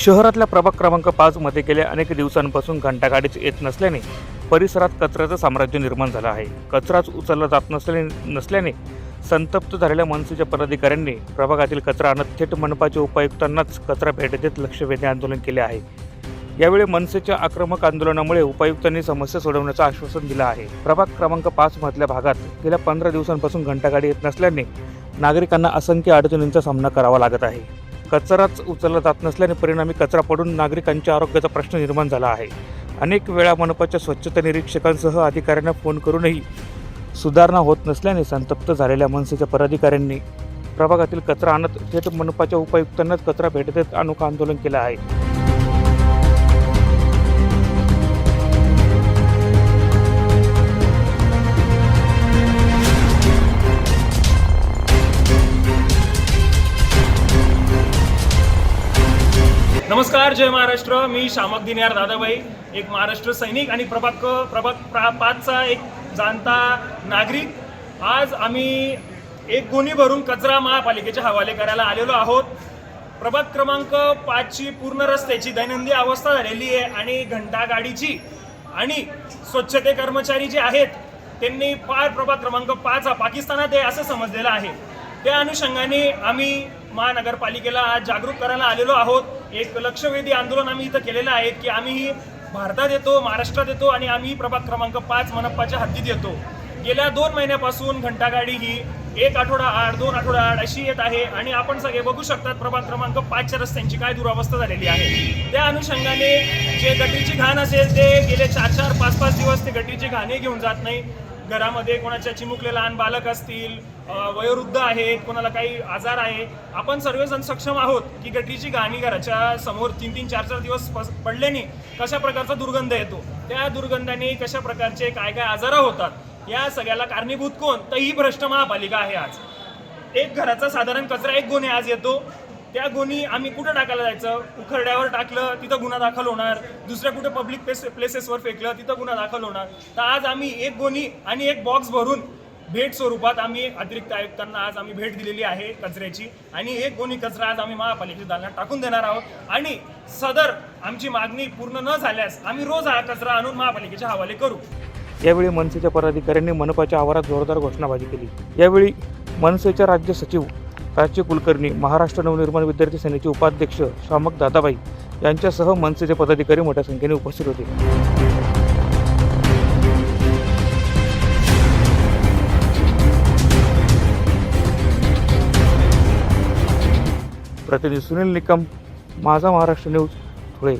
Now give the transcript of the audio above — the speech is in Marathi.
शहरातल्या प्रभाग क्रमांक पाचमध्ये गेल्या अनेक दिवसांपासून घंटागाडीच येत नसल्याने परिसरात कचऱ्याचं साम्राज्य निर्माण झालं आहे. कचराच उचलला जात नसल्याने नसल्याने संतप्त झालेल्या मनसेच्या पदाधिकाऱ्यांनी प्रभागातील कचरा आणत थेट मनपाच्या उपायुक्तांनाच कचरा भेट देत लक्षवेधी आंदोलन केले आहे. यावेळी मनसेच्या आक्रमक आंदोलनामुळे उपायुक्तांनी समस्या सोडवण्याचं आश्वासन दिलं आहे. प्रभाग क्रमांक पाच मधल्या भागात गेल्या पंधरा दिवसांपासून घंटागाडी येत नसल्याने नागरिकांना असंख्य अडचणींचा सामना करावा लागत आहे. कचराच उचलला जात नसल्याने परिणामी कचरा पडून नागरिकांच्या आरोग्याचा प्रश्न निर्माण झाला आहे. अनेक वेळा मनपाच्या स्वच्छता निरीक्षकांसह अधिकाऱ्यांना फोन करूनही सुधारणा होत नसल्याने संतप्त झालेल्या मनसेच्या पदाधिकाऱ्यांनी प्रभागातील कचरा आणत थेट मनपाच्या उपायुक्तांनाच कचरा भेट देत अनोखा आंदोलन केलं आहे. नमस्कार जय महाराष्ट्र. मी शामक दिन्यार दादाबाई एक महाराष्ट्र सैनिक आणि प्रभाग प्रभाग प्रा पाचचा एक जाणता नागरिक. आज आम्ही एक गुन्ही भरून कचरा महापालिकेच्या हवाले करायला आलेलो आहोत. प्रभाग क्रमांक पाचची पूर्ण रस्त्याची दैनंदिन अवस्था झालेली आहे आणि घंटा गाडीची आणि स्वच्छते कर्मचारी जे आहेत त्यांनी फार प्रभाग क्रमांक पाच हा पाकिस्तानात आहे असं समजलेलं आहे. त्या अनुषंगाने आम्ही महानगरपालिकेला आज जागरूक करायला आलेलो आहोत. एक लक्षवेधी आंदोलन आम्ही इथं केलेलं आहे की आम्ही भारतात येतो महाराष्ट्रात येतो आणि आम्ही प्रभाग क्रमांक पाच मनप्पाच्या हद्दीत येतो. गेल्या दोन महिन्यापासून घंटागाडी ही एक आठवडा आड दोन आठवडा आड अशी येत आहे आणि आपण सगळे बघू शकतात प्रभाग क्रमांक पाचच्या रस्त्यांची काय दुरावस्था झालेली आहे. त्या अनुषंगाने जे गटीची घाण असेल ते गेले चार चार पाच पाच दिवस ते गटीची घाणे घेऊन जात नाही. घरामध्ये कोणाच्या चिमुकले लहान बालक असतील वयोवृद्ध आहेत कोणाला काही आजार आहे आपण सर्वजण सक्षम आहोत की गटरीची घाणी घराच्या समोर तीन तीन चार चार दिवस पस- पडल्याने कशा प्रकारचा दुर्गंध येतो? त्या दुर्गंधाने कशा प्रकारचे काय काय आजार होतात? या सगळ्याला कारणीभूत कोण? तर ही भ्रष्ट महापालिका आहे आज. एक घराचा साधारण कचरा एक गुन्हे आज येतो. त्या गुन्ही आम्ही कुठं टाकायला जायचं? उखरड्यावर टाकलं तिथं गुन्हा दाखल होणार. दुसऱ्या कुठे पब्लिक प्लेस प्लेसेसवर फेकलं तिथं गुन्हा दाखल होणार. तर आज आम्ही एक गोणी आणि एक बॉक्स भरून भेट स्वरूपात आम्ही अतिरिक्त आयुक्तांना आज आम्ही भेट दिलेली आहे कचऱ्याची. आणि एक गोणी कचरा आज आम्ही महापालिकेच्या दालनात टाकून देणार आहोत. आणि सदर आमची मागणी पूर्ण न झाल्यास आम्ही रोज हा कचरा आणून महापालिकेच्या हवाले करू. यावेळी मनसेच्या पदाधिकाऱ्यांनी मनपाच्या आवारात जोरदार घोषणाबाजी केली. यावेळी मनसेच्या राज्य सचिव राज्य कुलकर्णी महाराष्ट्र नवनिर्माण विद्यार्थी सेनेचे उपाध्यक्ष शामक दादाबाई यांच्यासह मनसेचे पदाधिकारी मोठ्या संख्येने उपस्थित होते. प्रतिनिधी सुनील निकम माझा महाराष्ट्र न्यूज धुळे.